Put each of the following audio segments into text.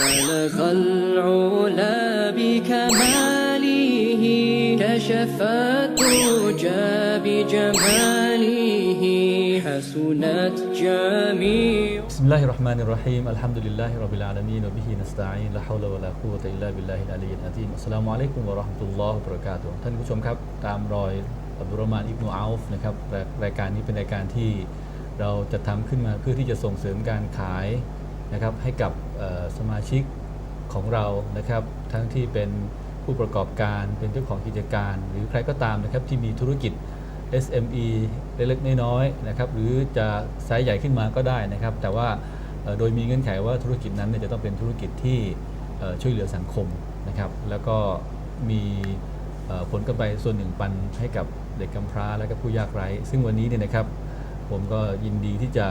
بلغ العلا بكماله كشفت رجى بجماله حسنت جميع بسم الله الرحمن الرحيم الحمد لله رب العالمين وبه نستعين لا حول ولا قوة إلا بالله العلي العظيم السلام عليكم ورحمة الله وبركاته ท่านผู้ชมครับ ตามรอยอับดุลมานอิบนูอัลฟนะครับรายการนี้เป็นรายการที่เราจะทำขึ้นมาเพื่อที่จะส่งเสริมการขาย นะครับให้กับสมาชิกของเรานะครับทั้งที่เป็นผู้ประกอบการเป็นเจ้าของกิจการ หรือใครก็ตามนะครับที่มีธุรกิจ SME เล็กๆน้อยๆนะครับหรือจะไซส์ใหญ่ขึ้นมาก็ได้นะครับ แต่ว่าโดยมีเงื่อนไขว่าธุรกิจนั้นเนี่ยจะต้องเป็นธุรกิจที่ช่วยเหลือสังคมนะครับแล้วก็มีผลกำไรส่วนหนึ่งปันให้กับเด็กกำพร้าและก็ผู้ยากไร้ ซึ่งวันนี้เนี่ยนะครับผมก็ยินดีที่จะ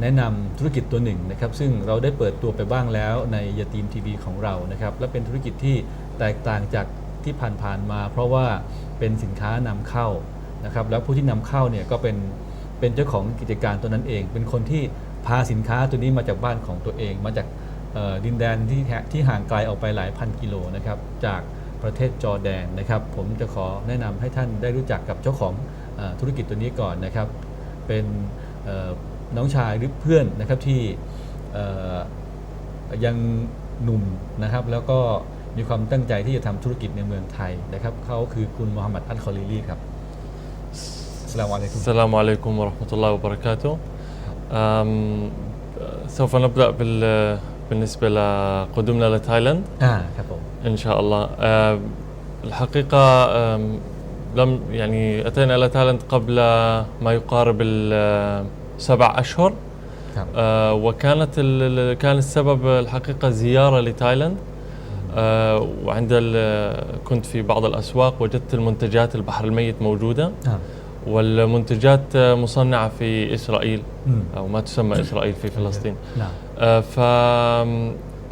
แนะนำธุรกิจตัวหนึ่งนะครับซึ่งเราได้เปิดตัวไปบ้างแล้วในยาตีมทีวีของเรานะครับและเป็นธุรกิจที่แตกต่างจากที่ผ่านๆมา เพราะว่าเป็นสินค้านำเข้านะครับแล้วผู้ที่นำเข้าเนี่ยก็เป็นเป็นเจ้าของกิจการตัวนั้นเอง เป็นคนที่พาสินค้าตัวนี้มาจากบ้านของตัวเอง มาจากดินแดนที่ที่ห่างไกลออกไปหลายพันกิโลนะครับจากประเทศจอร์แดนนะครับ ผมจะขอแนะนำให้ท่านได้รู้จักกับเจ้าของอธุรกิจตัวนี้ก่อนนะครับ เป็น น้องชายหรือเพื่อนนะครับที่เอ่อยังหนุ่มนะครับ แล้วก็มีความตั้งใจที่จะทำธุรกิจในเมืองไทยนะครับเขาคือคุณมูฮัมหมัดอัลคอลีลีครับสลามอะลัยกุม السلام عليكم ورحمة الله وبركاته أم، سوف نبدأ بال بالنسبة لقدومنا لتايلاند อ่าครับผม إن شاء الله أم، الحقيقة أم، لم يعني أتينا إلى تايلاند قبل ما يقارب سبع أشهر نعم. آه وكانت كان السبب الحقيقة زيارة لتايلاند آه وعند كنت في بعض الأسواق وجدت المنتجات البحر الميت موجودة نعم. والمنتجات مصنعة في إسرائيل أو ما تسمى إسرائيل في فلسطين نعم. آه ف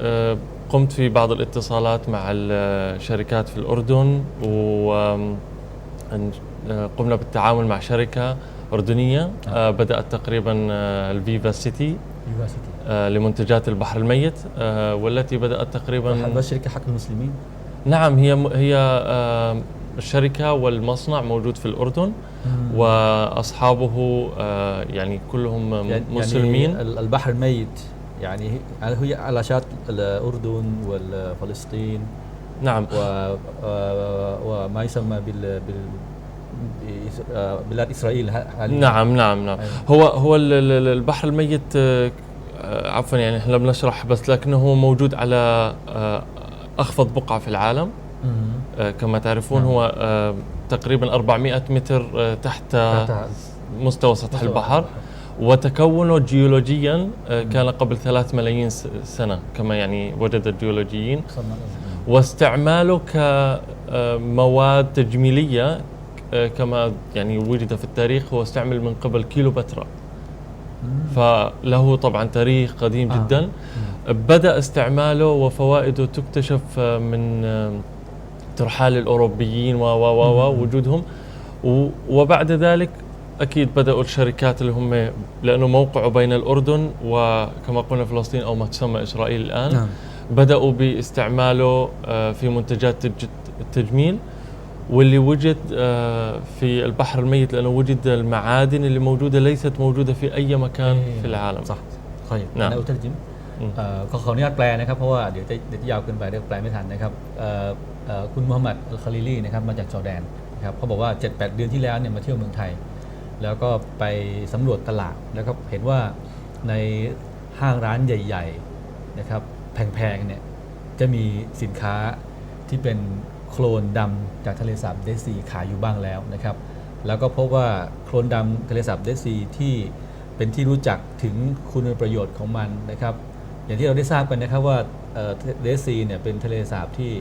آه، قمت في بعض الاتصالات مع الشركات في الأردن وقمنا آه، بالتعامل مع شركة أردنية. آه، بدأت تقريبا آه، الفيفا سيتي فيفا سيتي. آه، لمنتجات البحر الميت والتي بدأت تقريبا شركة حق المسلمين؟ نعم هي هي الشركة والمصنع موجود في الأردن وأصحابه وأصحابه يعني كلهم يعني, يعني مسلمين. يعني البحر الميت يعني هي يعني علاشات الأردن وفلسطين نعم. و وما يسمى بال بلاد إسرائيل حاليا نعم نعم نعم. أيوة. هو هو ال- ال- البحر الميت آه، آه، عفوا يعني إحنا بنشرح بس لكنه هو موجود على آه، أخفض بقعة في العالم. آه، كما تعرفون نعم. هو آه، تقريبا 400 متر آه، تحت مستوى سطح البحر. وتكونه جيولوجيا آه، كان قبل ثلاث ملايين س- سنة كما يعني وجد الجيولوجيين. واستعماله كمواد تجميلية آه، كما يعني وجد في التاريخ هو استعمل من قبل كيلوباترا. فله طبعا تاريخ قديم آه. جدا. بدأ استعماله وفوائده تكتشف آه، من آه، ترحال الأوروبيين و و و. وجودهم. وبعد ذلك أكيد بدأوا الشركات اللي هم لأنه موقعه بين الأردن وكما قلنا فلسطين أو ما تسمى إسرائيل الآن. نعم. بدأوا باستعماله آه، في منتجات التجميل واللي وجد آه، في البحر الميت لأنه وجد المعادن اللي موجودة ليست موجودة في أي مكان إيه. في العالم صح طيب نعم. أنا أترجم อืม เอ่อก็ขออนุญาตแปลนะครับเพราะว่าเดี๋ยวจะเดี๋ยวจะยาวเกินไปเดี๋ยวแปลไม่ทันนะครับเอ่อเอ่อคุณมูฮัมหมัดอัลคาลิลีนะครับมาจากจอร์แดนนะครับเขาบอกว่า 7-8 เดือนที่แล้วเนี่ยมาเที่ยวเมืองไทย แล้วก็ไปสำรวจตลาดแล้วก็เห็นว่าในห้างร้านใหญ่ๆนะครับแพงๆเนี่ยจะมีสินค้าที่เป็น โคลนดำจากทะเลสาบเดซีขายอยู่บ้างแล้วนะครับ แล้วก็พบว่าโคลนดำทะเลสาบเดซีที่เป็นที่รู้จักถึงคุณประโยชน์ของมันนะครับ อย่างที่เราได้ทราบกันนะครับว่าเดซีเนี่ยเป็นทะเลสาบที่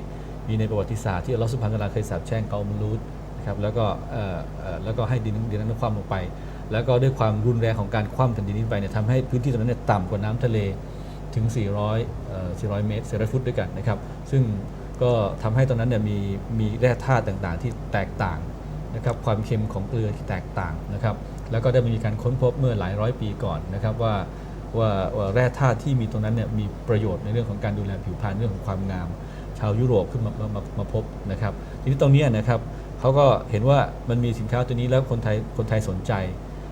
มีในประวัติศาสตร์ที่อัลลอฮฺสุบฮานะฮูวะตะอาลาเคยสาบแช่งเกามุลูดนะครับแล้วก็แล้วก็ให้ดินดินนั้นคว่ำลงไป แล้วก็ด้วยความรุนแรงของการคว่ำแผ่นดินนี้ไปเนี่ยทำให้พื้นที่ตรงนั้นเนี่ยต่ำกว่าน้ำทะเลถึง 400เอ่อ400 เมตร400ฟุตด้วยกันนะครับ ซึ่ง ก็ทำให้ตอนนั้นเนี่ยมีมีแร่ธาตุต่างๆ ที่แตกต่างนะครับความเค็มของเกลือที่แตกต่างนะครับแล้วก็ได้มีการค้นพบเมื่อหลายร้อยปีก่อนนะครับว่าว่าแร่ธาตุที่มีตรงนั้นเนี่ยมีประโยชน์ในเรื่องของการดูแลผิวพรรณเรื่องของความงาม ชาวยุโรปขึ้นมามามามาพบนะครับทีนี้ตรงนี้นะครับเขาก็เห็นว่ามันมีสินค้าตัวนี้แล้วคนไทยคนไทยสนใจ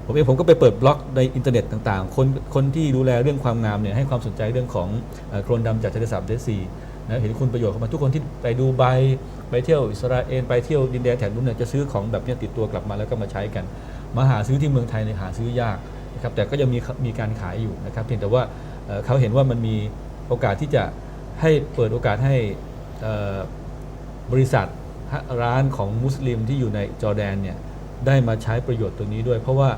ผมเองผมก็ไปเปิดบล็อกในอินเทอร์เน็ตต่างๆ คนคนที่ดูแลเรื่องความงามเนี่ยให้ความสนใจเรื่องของโครนดำจากทะเลสาบเดซี นะเห็นคุณประโยชน์เข้ามาทุกคนที่ไปดูไบไปเที่ยวอิสราเอลไปเที่ยวดินแดนแถบนู้นเนี่ยจะซื้อของแบบนี้ติดตัวกลับมาแล้วก็มาใช้กัน มาหาซื้อที่เมืองไทยเนี่ยหาซื้อยากนะครับแต่ก็ยังมีมีการขายอยู่นะครับเพียงแต่ว่าเขาเห็นว่ามันมีโอกาสที่จะให้เปิดโอกาสให้บริษัทร้านของมุสลิมที่อยู่ในจอร์แดนเนี่ยได้มาใช้ประโยชน์ตัวนี้ด้วย เพราะว่า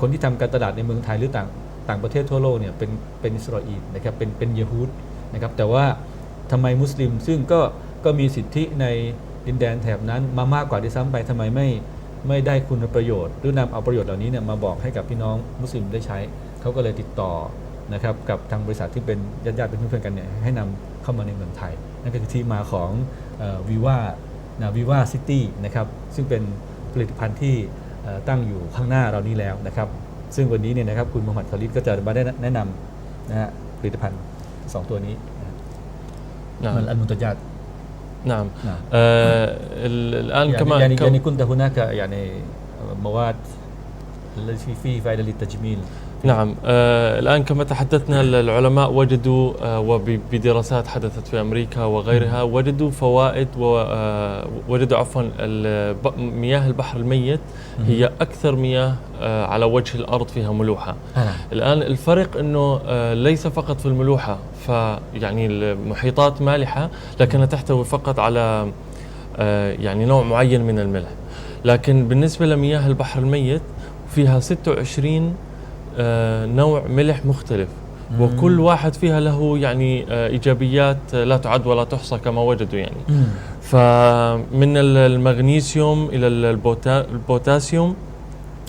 คนที่ทำการตลาดในเมืองไทยหรือต่างต่างประเทศทั่วโลกเนี่ยเป็นเป็นอิสราเอลนะครับเป็นเป็นเยฮูดนะครับแต่ว่า ทำไมมุสลิม ซึ่งก็ก็มีสิทธิในดินแดนแถบนั้นมามากกว่าที่ซ้ำไปทำไมไม่ไม่ได้คุณประโยชน์ หรือนำเอาประโยชน์เหล่านี้เนี่ยมาบอกให้กับพี่น้องมุสลิมได้ใช้ เขาก็เลยติดต่อนะครับกับทางบริษัทที่เป็นญาติๆเป็นเพื่อนๆกันเนี่ยให้นำเข้ามาในเมืองไทย นั่นก็คือที่มาของวีว่านะวีว่าซิตี้นะครับซึ่งเป็นผลิตภัณฑ์ที่ตั้งอยู่ข้างหน้าเรานี้แล้วนะครับซึ่งวันนี้เนี่ยนะครับคุณมูฮัมหมัดคอลิดก็จะมาได้แนะนำนะฮะผลิตภัณฑ์สองตัวนี้ نعم. من المنتجات نعم, نعم. آه نعم. الآن يعني كمان يعني, كم يعني كنت هناك يعني مواد التي فيه فائدة للتجميل نعم. آه الآن كما تحدثنا العلماء وجدوا آه وبدراسات حدثت في أمريكا وغيرها وجدوا فوائد ووجدوا عفوا ال- ب- مياه البحر الميت هي أكثر مياه آه على وجه الأرض فيها ملوحة. آه. الآن الفرق أنه آه ليس فقط في الملوحة فيعني المحيطات مالحة لكنها تحتوي فقط على آه يعني نوع معين من الملح. لكن بالنسبة لمياه البحر الميت فيها 26 آه، نوع ملح مختلف. وكل واحد فيها له يعني آه، إيجابيات آه، لا تعد ولا تحصى كما وجدوا يعني. فمن ال- المغنيسيوم إلى ال- البوتا- البوتاسيوم.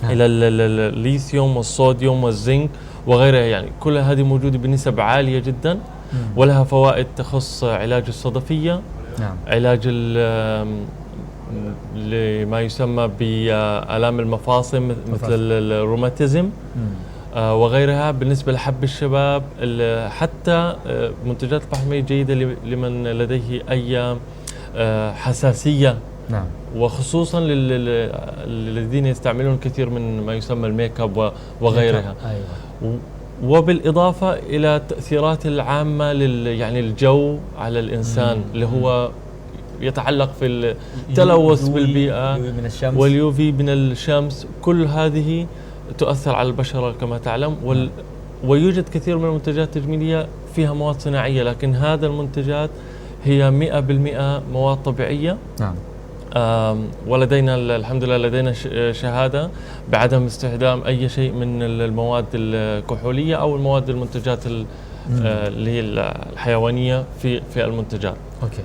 إلى ال- ال- الليثيوم والصوديوم والزنك وغيرها يعني. كل هذه موجودة بنسب عالية جدا ولها فوائد تخص علاج الصدفية نعم. علاج لما يسمى بآلام المفاصل مثل الروماتيزم. مم. آه، وغيرها بالنسبة لحب الشباب ال- حتى آه، منتجات البحر الميت جيدة لمن لديه أي آه، حساسية. نعم. وخصوصا لل- لل- الذين يستعملون الكثير من ما يسمى الميك أب وغيرها. أيوه. و- وبالإضافة إلى التأثيرات العامة لل يعني الجو على الإنسان مم. اللي هو يتعلق في التلوث الشمس. واليوفي من الشمس. كل هذه تؤثر على البشرة كما تعلم وال ويوجد كثير من المنتجات التجميلية فيها مواد صناعية لكن هذا المنتجات هي 100% مواد طبيعية نعم آم، ولدينا ال- الحمد لله لدينا ش- شهادة بعدم استخدام أي شيء من ال- المواد الكحولية أو المواد المنتجات ال- مم. آه، اللي هي ال- الحيوانية في في المنتجات โอเค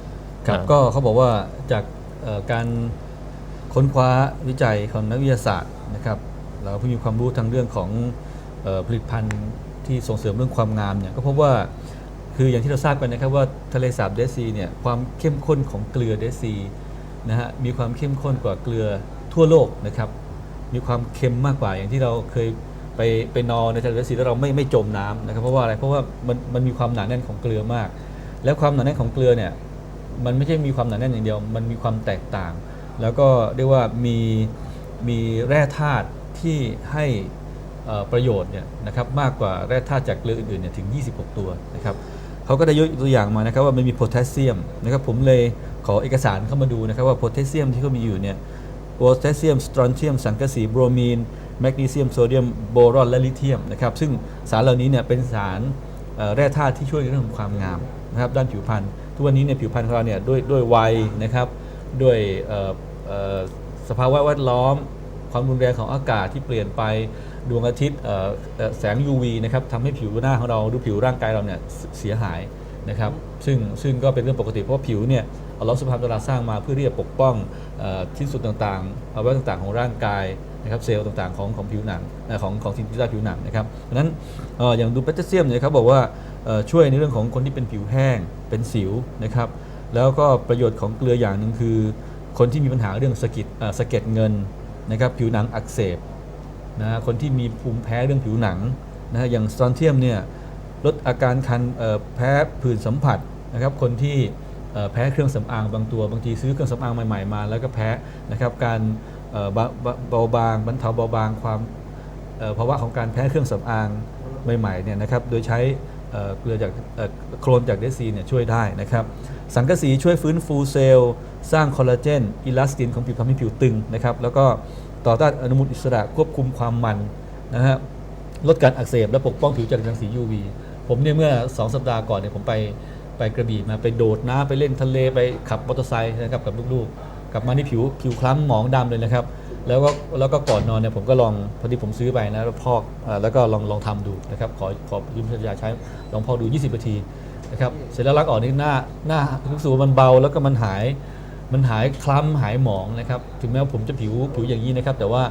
ครับ อ่า ก็เขาบอกว่าจากเอ่อการค้นคว้าวิจัยของนักวิทยาศาสตร์นะครับ เราเพิ่งมีความรู้ทางเรื่องของออผลิตภัณฑ์ที่ส่งเสริมเรื่องความงามเนี่ยก็พบว่าคืออย่างที่เราทราบกันนะครับว่าทะเลสาบเดซีเนี่ยความเข้มข้นของเกลือเดซีนะฮะมีความเข้มข้นกว่าเกลือทั่วโลกนะครับมีความเค็มมากกว่าอย่างที่เราเคยไปไปนอนในทะเลซีแล้วเราไม่ไม่จมน้ำนะครับเพราะว่าอะไรเพราะว่ามันมันมีความหนาแน่นของเกลือมาก แล้วความหนาแน่นของเกลือเนี่ยมันไม่ใช่มีความหนาแน่นอย่างเดียว มันมีความแตกต่าง แล้วก็เรียกว่ามีมีแร่ธาตุ ที่ให้ประโยชน์เนี่ยนะครับมากกว่าแร่ธาตุจากเกลืออื่นๆเนี่ยถึง 26 ตัวนะครับเขาก็ได้ยกตัวอย่างมานะครับว่ามันมีโพแทสเซียมนะครับผมเลยขอเอกสารเข้ามาดูนะครับว่าโพแทสเซียมที่เขามีอยู่เนี่ยโพแทสเซียมสตรอนเทียมสังกะสีโบรมีนแมกนีเซียมโซเดียมโบรอนและลิเธียมนะครับซึ่งสารเหล่านี้เนี่ยเป็นสารแร่ธาตุที่ช่วยเรื่องของความงามนะครับด้านผิวพรรณทุกวันนี้เนี่ยผิวพรรณของเราเนี่ยด้วยด้วยวัยนะครับด้วยสภาวะแวดล้อม ความรุนแรงของอากาศที่เปลี่ยนไปดวงอาทิตย์แสง UV นะครับทำให้ผิวหน้าของเราหรือผิวร่างกายเราเนี่ยเสียหายนะครับซึ่งซึ่งก็เป็นเรื่องปกติเพราะผิวเนี่ยอัลลอฮฺสุบฮานตะอาลาสร้างมาเพื่อที่จะปกป้องอ่อชิ้นส่วนต่างๆอวัยวะต่างๆของร่างกายนะครับเซลล์ต่างๆของของผิวหนังของของสิ่งที่ใต้ผิวหนังนะครับดังนั้นออย่างดูโพแทสเซียมเนี่ยเขาบบอกว่าช่วยในเรื่องของคนที่เป็นผิวแห้งเป็นสิวนะครับแล้วก็ประโยชน์ของเกลืออย่างหนึ่งคือ คนที่มีปัญหาเรื่องสะกิดสะเก็ดเงิน นะครับผิวหนังอักเสบนะคนที่มีภูมิแพ้เรื่องผิวหนังนะฮะอย่างสตอนเทียมเนี่ยลดอาการคันแพ้ผื่นสัมผัสนะครับคนที่แพ้เครื่องสำอางบางตัวบางทีซื้อเครื่องสำอางใหม่ๆมา แล้วก็แพ้นะครับการเบาบางบรรเทาเบาบางความภาวะของการแพ้เครื่องสำอางใหม่ๆเนี่ยนะครับโดยใช้ เอ่อเกลือจากโคลนจากเดซีเนี่ยช่วยได้นะครับ สังกะสีช่วยฟื้นฟูเซลล์สร้างคอลลาเจนอิลาสตินของผิวทำให้ผิวตึงนะครับ แล้วก็ต่อต้านอนุมูลอิสระควบคุมความมันนะฮะลดการอักเสบและปกป้องผิวจากรังสี UV ผมเนี่ยเมื่อ 2 สัปดาห์ก่อนเนี่ยผมไปไปกระบี่มาไปโดดน้ำไปเล่นทะเลไปขับมอเตอร์ไซค์นะครับกับลูกๆกลับมานี่ผิวผิวคล้ำหมองดำเลยนะครับ แล้วก็แล้วก็ก่อนนอนเนี่ยผมก็ลองพอดีผมซื้อไปนะแล้วพอกอแล้วก็ลองลองทำดูนะครับขอขอยืมภรรยาใช้ลองพอกดู 20นาทีนะครับเสร็จแล้วล้างออกนี่หน้าหน้ารู้สึกว่ามันเบาแล้วก็มันหายมันหายคล้ำหายหมองนะครับถึงแม้ว่าผมจะผิวผิวอย่างนี้นะครับ แต่ว่า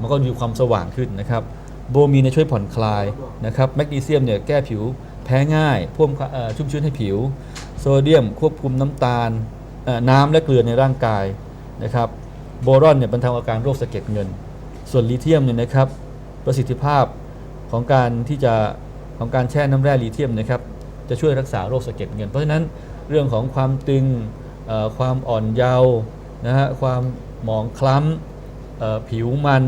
มันก็มีความสว่างขึ้นนะครับโบมีเนี่ยช่วยผ่อนคลายนะครับแมกนีเซียมเนี่ยแก้ผิวแพ้ง่ายเพิ่มควมชุ่มชื้นให้ผิว โซเดียมควบคุมน้ำตาลน้ำและเกลือในร่างกายนะครับ โบรอนเนี่ยบรรเทาอาการโรคสะเก็ดเงิน ส่วนลิเธียมเนี่ยนะครับประสิทธิภาพของการที่จะของการแช่น้ำแร่ลิเธียมนะครับจะช่วยรักษาโรคสะเก็ดเงิน เพราะฉะนั้นเรื่องของความตึงเอ่อความอ่อนเยาว์นะฮะความหมองคล้ำ เอ่อผิวมัน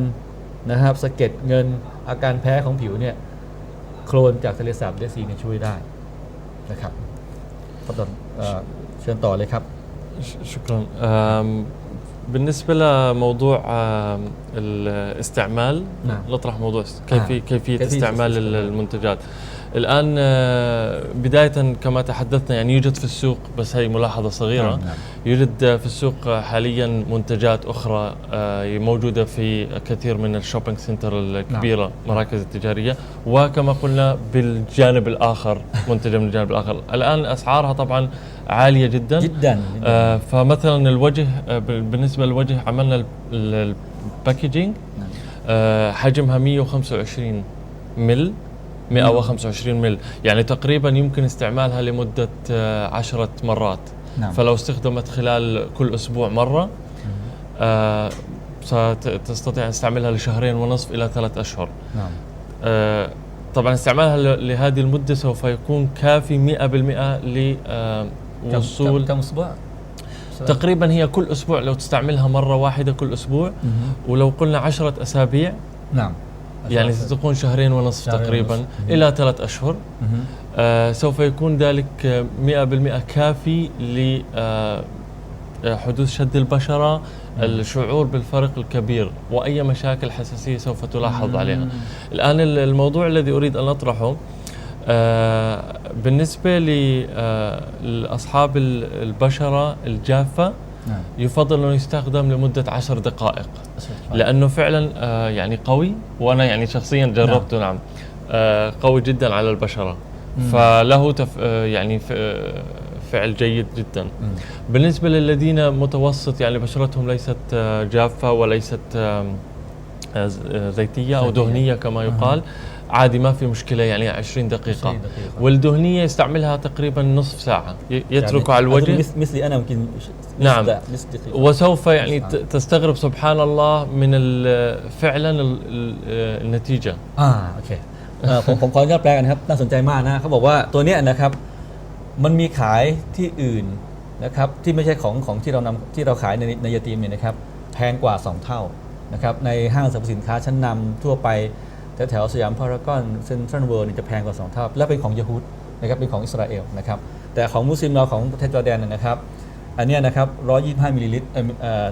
นะครับสะเก็ดเงินอาการแพ้ของผิวเนี่ยโคลนจากทะเลสาบเดซีเนี่ยช่วยได้นะครับครับตอนเอ่อเชิญต่อเลยครับ ش- شكرا بالنسبة لموضوع الاستعمال نعم. نطرح موضوع كيفيه نعم. كيفية استعمال المنتجات الآن آه، بداية كما تحدثنا يعني يوجد في السوق بس هي ملاحظة صغيرة نعم. نعم. يوجد في السوق حاليا منتجات أخرى آه، موجودة في كثير من الشوبينج سنتر الكبيرة نعم. مراكز التجارية وكما قلنا بالجانب الآخر منتجه من الجانب الآخر الآن أسعارها طبعا عالية جدا. جدا آه، فمثلا الوجه آه، بال- بالنسبة للوجه عملنا ال- ال- الباكجينج نعم. آه، حجمها 125 مل 125 مل يعني تقريبا يمكن استعمالها لمدة آه، عشرة مرات. نعم. فلو استخدمت خلال كل أسبوع مرة آه، ستستطيع أن تستعملها لشهرين ونصف إلى ثلاث أشهر. نعم. آه، طبعا استعمالها ل- لهذه المدة سوف يكون كافي 100% كم- لوصول كم كم أسبوع؟ تقريبا هي كل أسبوع لو تستعملها مرة واحدة كل أسبوع. ولو قلنا عشرة أسابيع. نعم. يعني ستكون شهرين ونصف شهرين تقريبا. ونصف. إلى ثلاث أشهر. آه سوف يكون ذلك آه، 100% كافي ل آه، آه، حدوث شد البشرة الشعور بالفرق الكبير وأي مشاكل حساسية سوف تلاحظ عليها. الآن ال- الموضوع الذي أريد أن أطرحه آه، بالنسبة لاصحاب البشرة الجافة نعم. يفضل انه يستخدم لمدة عشر دقائق. لأنه فعلا آه، يعني قوي وأنا يعني شخصيا جربته نعم, آه، قوي جدا على البشرة. فله تف آه، يعني آه، فعل جيد جدا. مم. بالنسبة للذين متوسط يعني بشرتهم ليست آه، جافة وليست آه، آه، زيتية أو. دهنية كما يقال عادي ما في مشكله يعني 20 دقيقه 20 دقيقة. والدهنيه يستعملها تقريبا نصف ساعه ي- يتركه على يعني أظن الوجه مثل- مثلي انا يمكن نص نعم. دقيقة- نص دقيقة وسوف يعني نعم. ت- تستغرب سبحان الله من ال- فعلا ال- ال- النتيجه อ่าโอเคเอ่อผมผมขออนุญาตแปลกันนะครับ น่าสนใจมากนะเขาบอกว่าตัวเนี้ยนะครับ มันมีขายที่อื่นนะครับ ที่ไม่ใช่ของของที่เรานำที่เราขายในในยาตีมเนี่ยนะครับ แพงกว่า 2 เท่านะครับ ในห้างสรรพสินค้าชั้นนำทั่วไป แถวสยามพารากอนเซ็นทรัลเวิลด์จะแพงกว่า 2 เท่า และเป็นของยะฮูดนะครับเป็นของอิสราเอลนะครับแต่ของมุสลิมเราของประเทศจอร์แดนนะครับ อันเนี้ยนะครับ 125 มิลลิลิตร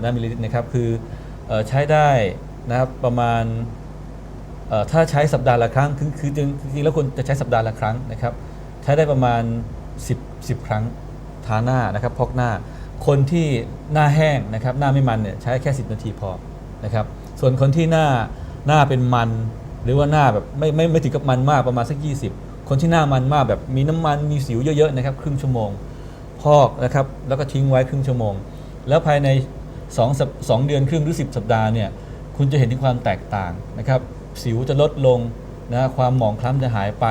น้ำมิลลิลิตรนะครับคือเอ่อใช้ได้นะครับประมาณถ้าใช้สัปดาห์ละครั้งคือคือจริงจริงๆแล้วควรจะใช้สัปดาห์ละครั้งนะครับใช้ได้ประมาณ 10 10 ครั้งทาหน้านะครับพอกหน้า คนที่หน้าแห้งนะครับหน้าไม่มันเนี่ยใช้แค่ 10 นาทีพอนะครับส่วนคนที่หน้าหน้าเป็นมัน หรือว่าหน้าแบบไม่ไม่ไม่ถึงกับมันมากประมาณสัก 20 คนที่หน้ามันมากแบบมีน้ำมันมีสิวเยอะๆนะครับครึ่งชั่วโมง พอกนะครับแล้วก็ทิ้งไว้ครึ่งชั่วโมง แล้วภายใน2สัปสองเดือนครึ่งหรือ 10 สัปดาห์เนี่ยคุณจะเห็นถึงความแตกต่างนะครับสิวจะลดลงนะความหมองคล้ำจะหายไป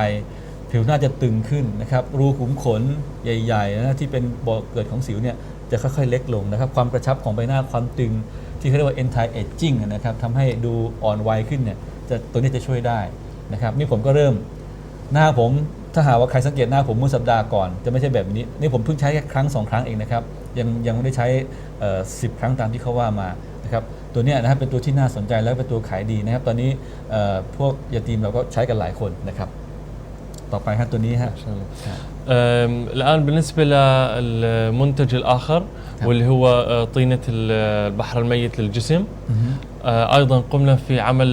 ผิวหน้าจะตึงขึ้นนะครับรูขุมขนใหญ่ๆนะที่เป็นบ่อเกิดของสิวเนี่ยจะค่อยๆเล็กลงนะครับความกระชับของใบหน้าความตึงที่เขาเรียกว่า anti aging นะครับทำให้ดูอ่อนวัยขึ้นเนี่ย จะตัวนี้จะช่วยได้ นะครับนี่ผมก็เริ่มหน้าผมถ้าหากว่าใครสังเกตหน้าผมเมื่อสัปดาห์ก่อน จะไม่ใช่แบบนี้ นี่ผมเพิ่งใช้แค่ครั้งสองครั้งเองนะครับ ยังยังไม่ได้ใช้สิบครั้งตามที่เขาว่ามานะครับตัวเนี้ยนะครับเป็นตัวที่น่าสนใจแล้วเป็นตัวขายดีนะครับ ตอนนี้เอ่อพวกยาตีมเราก็ใช้กันหลายคนนะครับ ต่อไปครับตัวนี้ฮะ أم، الآن بالنسبة للمنتج الآخر واللي هو آه، طينة ال- البحر الميت للجسم آه، أيضا قمنا في عمل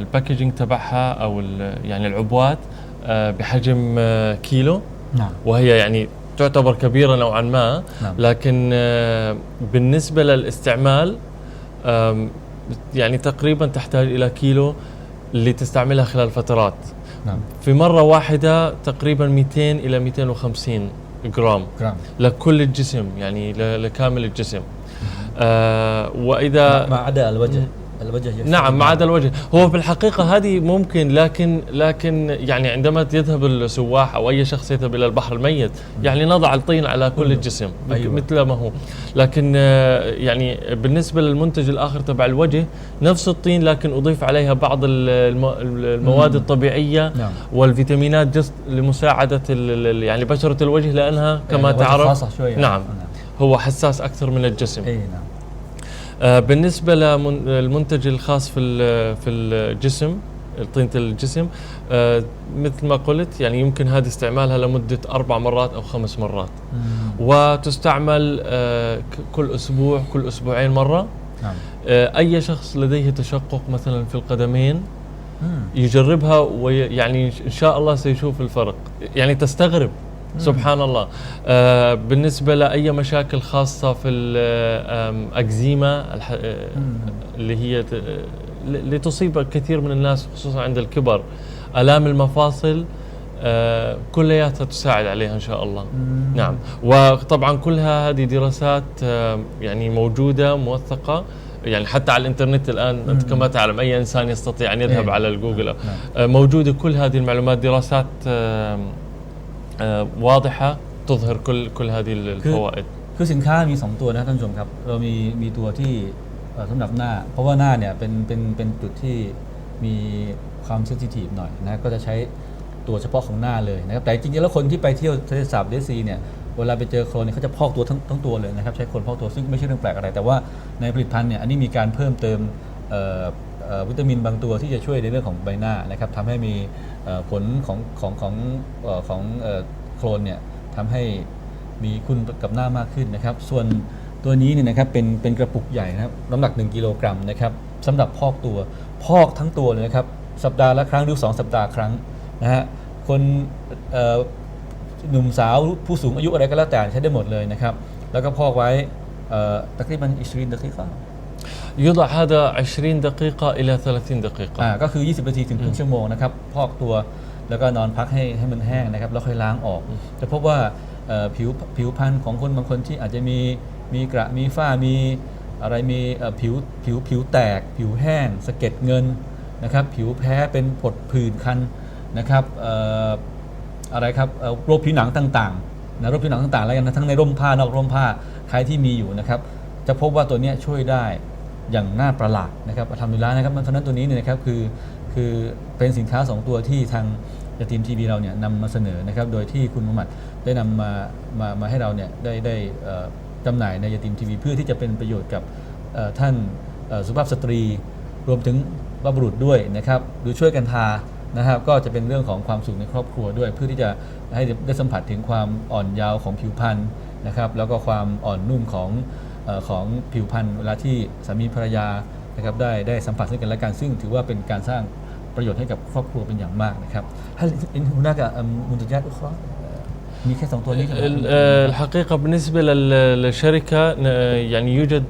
الباكجينج تبعها أو يعني العبوات آه، بحجم آه، كيلو نعم. وهي يعني تعتبر كبيرة نوعا ما نعم. لكن بالنسبة للاستعمال يعني تقريبا تحتاج إلى كيلو اللي تستعملها خلال فترات نعم. في مرة واحدة تقريبا 200 إلى 250 جرام, جرام. لكل الجسم يعني لكامل الجسم آه وإذا ما عدا الوجه الوجه نعم ما. عدا الوجه هو في الحقيقة هذه ممكن لكن لكن يعني عندما يذهب السواح أو أي شخص يذهب إلى البحر الميت يعني نضع الطين على كل. الجسم أيوة. مثل ما هو لكن آه، يعني بالنسبة للمنتج الآخر تبع الوجه نفس الطين لكن أضيف عليها بعض ال- الم- المواد. الطبيعية نعم والفيتامينات جست لمساعدة يعني بشرة الوجه لأنها كما يعني الوجه تعرف نعم نعم هو حساس أكثر من الجسم. إي نعم. آه، بالنسبة للمنتج الخاص في في الجسم طينة الجسم آه، مثل ما قلت يعني يمكن هذه استعمالها لمدة أربع مرات أو خمس مرات. مم. وتستعمل آه، كل أسبوع كل أسبوعين مرة. نعم. آه، أي شخص لديه تشقق مثلا في القدمين مم. يجربها ويعني إن شاء الله سيشوف الفرق. يعني تستغرب. سبحان الله آه بالنسبة لأي مشاكل خاصة في الأكزيما آه،. اللي هي اللي تصيب كثير من الناس خصوصا عند الكبر آلام المفاصل آه كلياتها تساعد عليها إن شاء الله مم. نعم وطبعا كلها هذه دراسات آه، يعني موجودة موثقة يعني حتى على الإنترنت الآن أنت مم. كما تعلم أي إنسان يستطيع أن يذهب إيه. على الجوجل نعم. آه، موجودة كل هذه المعلومات دراسات آه، آه، واضحه تظهر كل كل هذه الفوائد คือสินค้ามี 2 ตัวนะท่านผู้ชมครับ เรามีมีตัวที่เอ่อสำหรับหน้า เพราะว่าหน้าเนี่ยเป็นเป็นเป็นจุดที่มีความเซนซิทีฟหน่อยนะก็จะใช้ตัวเฉพาะของหน้าเลยนะครับแต่จริงๆแล้วคนที่ไปเที่ยวทะเลสาบเดซีเนี่ยเวลาไปเจอโคลนเนี่ยเขาจะพอกตัวทั้งทั้งตัวเลยนะครับใช้โคลนพอกตัวซึ่งไม่ใช่เรื่องแปลกอะไร แต่ว่าในผลิตภัณฑ์เนี่ยอันนี้มีการเพิ่มเติมเอ่อเอ่อ วิตามินบางตัวที่จะช่วยในเรื่องของใบหน้านะครับทำให้มีผลของของของอของโคลนเนี่ยทำให้มีคุณกับหน้ามากขึ้นนะครับ ส่วนตัวนี้เนี่ยนะครับเป็นเป็นกระปุกใหญ่นะครับน้ำหนัก 1 กิโลกรัมนะครับสำหรับพอกตัว พอกทั้งตัวเลยนะครับ สัปดาห์ละครั้งหรือ 2 สัปดาห์ครั้งนะฮะคนหนุ่มสาวผู้สูงอายุอะไรก็แล้วแต่ใช้ได้หมดเลยนะครับ แล้วก็พอกไว้เอ่อตะกรีบันอิสรินตะกรี ฟ้า يوضع هذا 20 دقيقة إلى 30 دقيقة อ่าก็คือ 20 นาทีถึงครึ่งชั่วโมงนะครับ พอกตัวแล้วก็นอนพักให้ให้มันแห้งนะครับ แล้วค่อยล้างออก จะพบว่าเอ่อผิวผิวพรรณของคนบางคนที่อาจจะมีมีกระมีฝ้ามีอะไรมีเอ่อผิวผิวผิวแตก ผิวแห้งสะเก็ดเงินนะครับ ผิวแพ้เป็นผดผื่นคันนะครับเอ่ออะไรครับเอ่อโรคผิวหนังต่างๆนะโรคผิวหนังต่างๆแล้วกันนะทั้งในร่มผ้านอกร่มผ้าใครที่มีอยู่นะครับ จะพบว่าตัวเนี้ยช่วยได้ อย่างน่าประหลาดนะครับทำดูแลนะครับเพราะฉะนั้นตัวนี้เนี่ยนะครับคือคือเป็นสินค้า 2 ตัวที่ทางยาทีมทีวีเราเนี่ยนำมาเสนอนะครับโดยที่คุณมุฮัมมัดได้นำมามามาให้เราเนี่ยได้ได้จำหน่ายในยาทีมทีวีเพื่อที่จะเป็นประโยชน์กับท่านสุภาพสตรี รวมถึงบรรพบุรุษด้วยนะครับหรือช่วยกันทานะครับ ก็จะเป็นเรื่องของความสุขในครอบครัวด้วย เพื่อที่จะให้ได้สัมผัสถึงความอ่อนเยาว์ของผิวพรรณนะครับ แล้วก็ความอ่อนนุ่มของ ของผิวพรรณเวลาที่สามีภรรยานะครับได้ได้สัมผัสซึ่งกันและกันซึ่งถือว่าเป็นการสร้างประโยชน์ให้กับครอบครัวเป็นอย่างมากนะครับฮัลอินฮุนักะอัมมุนตจัดอุครามีแค่สองตัวนี้ใช่ไหม ال- آه، الحقيقة بالنسبة لل- للشركة ن- يعني يوجد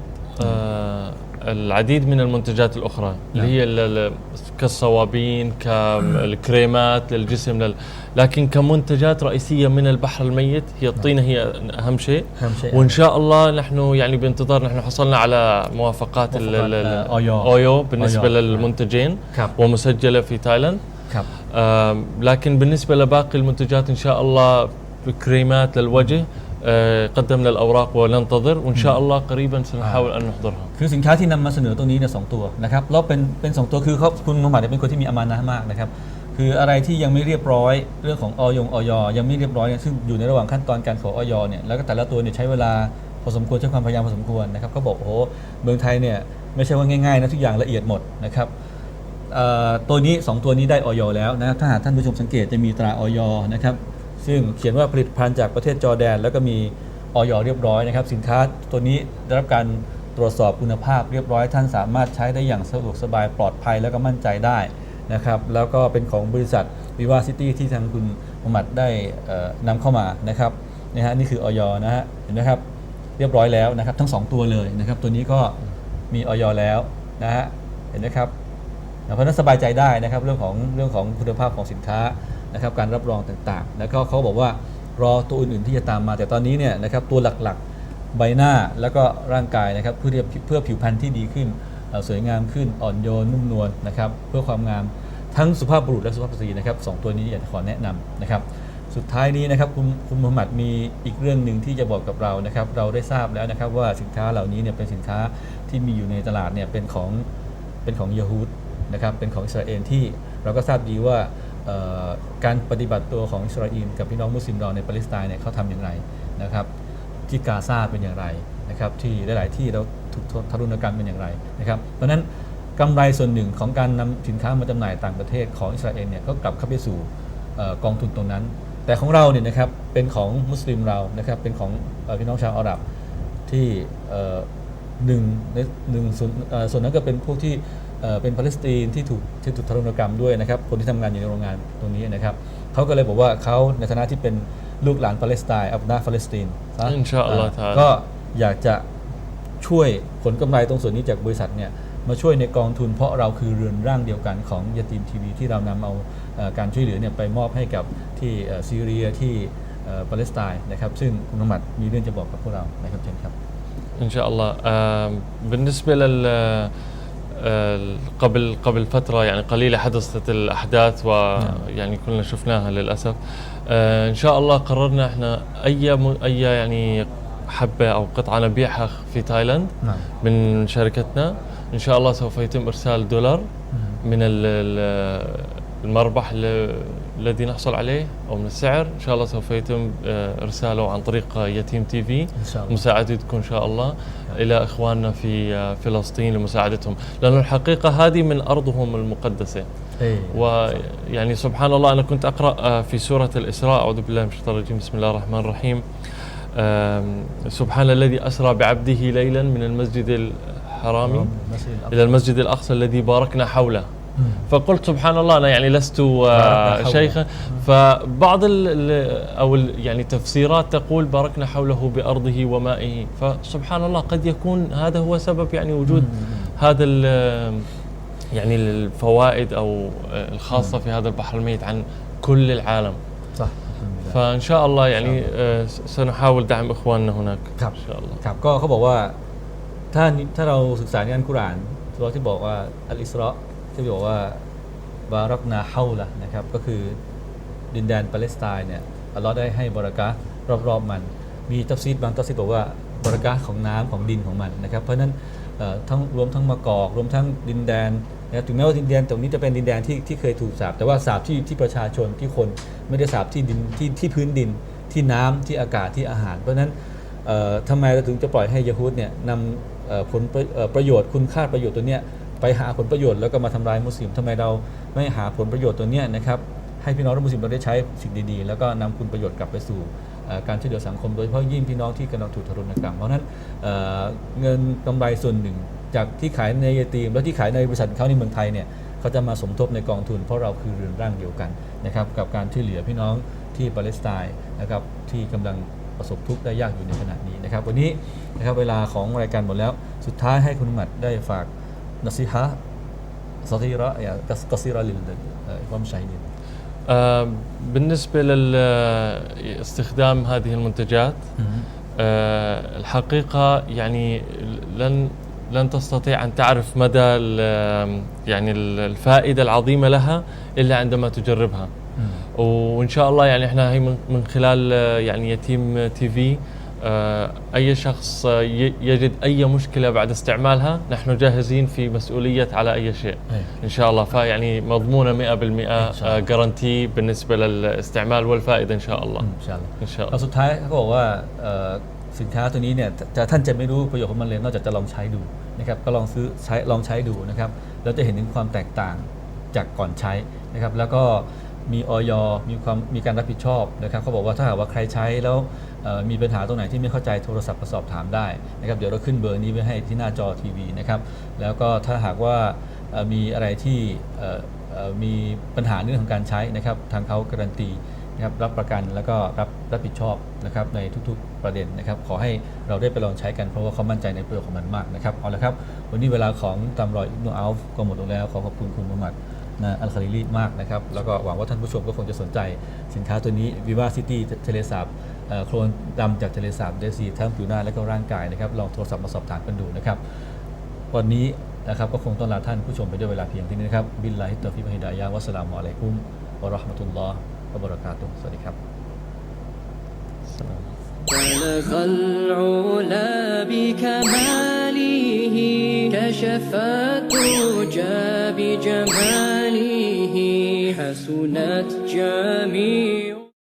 آه، العديد من المنتجات الأخرى نعم. اللي هي كالصوابين كالكريمات للجسم لل... لكن كمنتجات رئيسية من البحر الميت هي الطينه نعم. هي أهم شيء أهم شيء وإن شاء الله نحن يعني بانتظار نحن حصلنا على موافقات الاويو أويو بالنسبة أيوه. للمنتجين كاب. ومسجلة في تايلاند كاب. آه لكن بالنسبة لباقي المنتجات إن شاء الله كريمات للوجه قدمنا الاوراق وننتظر وان شاء الله قريبا سنحاول ان نحضرها คือสินค้าที่นำมาเสนอตรงนี้เนี่ยสองตัวนะครับแล้วเป็นเป็นสองตัวคือเขาคุณมุฮัมมัดเนี่ยเป็นคนที่มีอามานะห์มากนะครับคืออะไรที่ยังไม่เรียบร้อยเรื่องของออยงออยยังไม่เรียบร้อยเนี่ยซึ่งอยู่ในระหว่างขั้นตอนการขอออยเนี่ยแล้วก็แต่ละตัวเนี่ยใช้เวลาพอสมควรใช้ความพยายามพอสมควรนะครับเขาบอกโอ้โหเมืองไทยเนี่ยไม่ใช่ว่าง่ายๆนะทุกอย่างละเอียดหมดนะครับ เอ่อตัวนี้ 2 ตัวนี้ได้ออยแล้วนะครับถ้าหากท่านผู้ชมสังเกตจะมีตราออยนะครับ ซึ่งเขียนว่าผลิตภัณฑ์จากประเทศจอร์แดน แล้วก็มีออยเรียบร้อยนะครับ สินค้าตัวนี้ได้รับการตรวจสอบคุณภาพเรียบร้อย ท่านสามารถใช้ได้อย่างสะดวกสบายปลอดภัยแล้วก็มั่นใจได้นะครับแล้วก็เป็นของบริษัทวิวาซิตี้ที่ทางคุณมุมัดได้นำเข้ามานะครับนะฮะนี่คือออยนะฮะเห็นไหมครับเรียบร้อยแล้วนะครับ ทั้งสองตัวเลยนะครับ ตัวนี้ก็มีออยแล้วนะฮะเห็นไหมครับเพราะนั้นสบายใจได้นะครับเรื่องของเรื่องของคุณภาพของสินค้า นะครับการรับรองต่างๆ แล้วก็เขาบอกว่ารอตัวอื่นๆที่จะตามมา แต่ตอนนี้เนี่ยนะครับตัวหลักๆใบหน้าแล้วก็ร่างกายนะครับเพื่อเพื่อผิวพรรณที่ดีขึ้นสวยงามขึ้นอ่อนโยนนุ่มนวลนะครับเพื่อความงามทั้งสุภาพบุรุษและสุภาพสตรีนะครับสองตัวนี้อยากจะขอแนะนำนะครับสุดท้ายนี้นะครับคุณคุณมุฮัมมัดมีอีกเรื่องหนึ่งที่จะบอกกับเรานะครับเราได้ทราบแล้วนะครับว่าสินค้าเหล่านี้เนี่ยเป็นสินค้าที่มีอยู่ในตลาดเนี่ยเป็นของเป็นของยะฮูดนะครับเป็นของอิสราเอลที่เราก็ทราบดีว่า การปฏิบัติตัวของอิสราเอลกับพี่น้องมุสลิมเราในปาเลสไตน์เนี่ยเขาทำอย่างไรนะครับที่กาซาเป็นอย่างไรนะครับที่หลาย ๆ ที่เราถูกทารุณกรรมเป็นอย่างไรนะครับเพราะนั้นกำไรส่วนหนึ่งของการนำสินค้ามาจำหน่ายต่างประเทศของอิสราเอลเนี่ยก็กลับเข้าไปสู่อกองทุนตรงนั้น แต่ของเราเนี่ยนะครับเป็นของมุสลิมเรานะครับเป็นของพี่น้องชาวอาหรับที่หนึ่งในหนึ่งส่วนนั้นก็เป็นพวกที่ เอ่อเป็นปาเลสไตน์ที่ถูกที่ถูกทารุณกรรมด้วยนะครับคนที่ทำงานอยู่ในโรงงานตรงนี้นะครับเขาก็เลยบอกว่าเขาในฐานะที่เป็นลูกหลานปาเลสไตน์อับนาปาเลสไตน์นะ อินชาอัลลอฮ์ เ ตะอาลา ก็อยากจะช่วยผลกำไรตรงส่วนนี้จากบริษัทเนี่ยมาช่วยในกองทุน เพราะเราคือเรือนร่างเดียวกันของยาตีมทีวีที่เรานำเอาเอ่อการช่วยเหลือเนี่ยไปมอบให้กับที่เอ่อซีเรียที่เอ่อปาเลสไตน์นะครับซึ่งคุณมุฮัมมัดมีเรื่องจะบอกกับพวกเรานะครับเชิญครับ ان شاء الله آم، بالنسبه لل آه، قبل قبل فترة يعني قليلة حدثت الأحداث ويعني كلنا شفناها للأسف. آه، إن شاء الله قررنا إحنا أي أي يعني حبة أو قطعة نبيعها في تايلاند من شركتنا إن شاء الله سوف يتم إرسال دولار من ال- ال- المربح ال- الذي نحصل عليه أو من السعر إن شاء الله سوف يتم آه، إرساله عن طريق آه، يتيم تي في. إن شاء الله. مساعدتكم إن شاء الله. نعم. إلى إخواننا في آه، فلسطين لمساعدتهم. لأنه الحقيقة هذه من أرضهم المقدسة. إيه. ويعني سبحان الله أنا كنت أقرأ في سورة الإسراء أعوذ بالله من الشيطان الرجيم بسم الله الرحمن الرحيم. سبحان الذي أسرى بعبده ليلا من المسجد الحرام إلى المسجد الأقصى الذي باركنا حوله. فقلت سبحان الله انا يعني لست آه، باركنا حوله. شيخا فبعض ال ال- او ال يعني تفسيرات تقول باركنا حوله بارضه ومائه فسبحان الله قد يكون هذا هو سبب يعني وجود هذا ال- يعني الفوائد او الخاصه في هذا البحر الميت عن كل العالم صح فان شاء الله يعني آه، سنحاول دعم اخواننا هناك ครับ ان شاء الله ครับก็เขาบอกว่าถ้าถ้าเราศึกษาในอัลกุรอานตัวที่บอกว่าอัลอิสรา ที่บอกว่าบารักนาเฮาละนะครับก็คือดินแดนปาเลสไตน์เนี่ยอัลลอฮ์ได้ให้บรักะรอบๆมัน มีตัฟซีดบางตัฟซีดบอกว่าบรักะของน้ำของดินของมันนะครับเพราะฉะนั้นทั้งรวมทั้งมะกอกรวมทั้งดินแดนนะถึงแม้ว่าดินแดนตรงนี้จะเป็นดินแดนที่ที่เคยถูกสาบแต่ว่าสาบที่ที่ประชาชนที่คนไม่ได้สาบที่ดินที่ที่พื้นดินที่น้ำที่อากาศที่อาหาร เพราะฉะนั้นเอ่อทำไมเราถึงจะปล่อยให้ยะฮูดเนี่ยนำผลประประโยชน์คุณค่าประโยชน์ตัวเนี้ย ไปหาผลประโยชน์แล้วก็มาทำลายมุสลิมทำไมเราไม่หาผลประโยชน์ตัวเนี้ยนะครับให้พี่น้องมุสลิมเราได้ใช้สิ่งดีๆ แล้วก็นำคุณประโยชน์กลับไปสู่การช่วยเหลือสังคมโดยเฉพาะยิ่งพี่น้องที่กำลังถูกทารุณกรรม เพราะนั้นเเงินกำไรส่วนหนึ่ง จากที่ขายในยาตีม แล้วที่ขายในบริษัทเขาในเมืองไทยเนี่ยเขาจะมาสมทบในกองทุน เพราะเราคือเรือนร่างเดียวกันนะครับกับการช่วยเหลือพี่น้องที่ปาเลสไตน์นะครับที่กำลังประสบทุกข์ได้ยากอยู่ในขณะนี้นะครับวันนี้นะครับเวลาของรายการหมดแล้วสุดท้ายให้คุณหมัดได้ฝาก نصيحة صغيرة يعني قصيرة للإخوان المشاهدين. آه بالنسبة لاستخدام هذه المنتجات آه الحقيقة يعني لن لن تستطيع أن تعرف مدى يعني الفائدة العظيمة لها إلا عندما تجربها. وإن شاء الله يعني إحنا هي من خلال آه، يعني يتيم تي في اي شخص آه، ي- يجد اي مشكله بعد استعمالها نحن جاهزين في مسؤوليه على اي شيء ان شاء الله فيعني مضمونه 100% شاء الله. جارانتي بالنسبه للاستعمال والفائده ان شاء الله อืมใช่เลย ان شاء เอา الله สุดท้ายเขาบอกว่าเอ่อสินค้าตัวนี้เนี่ยจะท่านจะไม่รู้ประโยชน์ของมันเลยนอกจากจะลองใช้ดูนะครับก็ลองซื้อใช้ลองใช้ดูนะครับแล้วจะเห็นถึงความแตกต่างจากก่อนใช้นะครับแล้วก็มีออยมีความมีการรับผิดชอบนะครับเขาบอกว่าถ้าหากว่าใครใช้แล้วเอ่อ มีปัญหาตรงไหนที่ไม่เข้าใจโทรศัพท์มาสอบถามได้นะครับเดี๋ยวเราขึ้นเบอร์นี้ไว้ให้ที่หน้าจอทีวีนะครับแล้วก็ถ้าหากว่ามีอะไรที่มีปัญหาเรื่องของการใช้นะครับทางเขาการันตีนะครับรับประกันแล้วก็รับรับผิดชอบนะครับในทุกๆประเด็นนะครับขอให้เราได้ไปลองใช้กันเพราะว่าเขามั่นใจในประโยชน์ของมันมากนะครับเอาละครับวันนี้เวลาของตามรอยอิบนุอัลฟก็หมดลงแล้วขอขอบคุณคุณมุฮัมมัดนะอัลคาริลีมากนะครับแล้วก็หวังว่าท่านผู้ชมก็คงจะสนใจสินค้าตัวนี้วิวาซิตี้เทเลสาบ โครนดำจากเทเลสาบเดซีทั้งผิวหน้าและก็ร่างกายนะครับลองโทรศัพท์มาสอบถามกันดูนะครับ วันนี้นะครับก็คงต้อนลาท่านผู้ชมไปด้วยเวลาเพียงเท่านี้นะครับ บิลลาฮิตตอฟิบะฮิดายะฮ์วัสสลามุอะลัยกุมวะเราะห์มะตุลลอฮ์วะบะเราะกาตุฮ์สวัสดีครับ بلغ العلا بكماله كشف الدجى بجماله حسنت جميع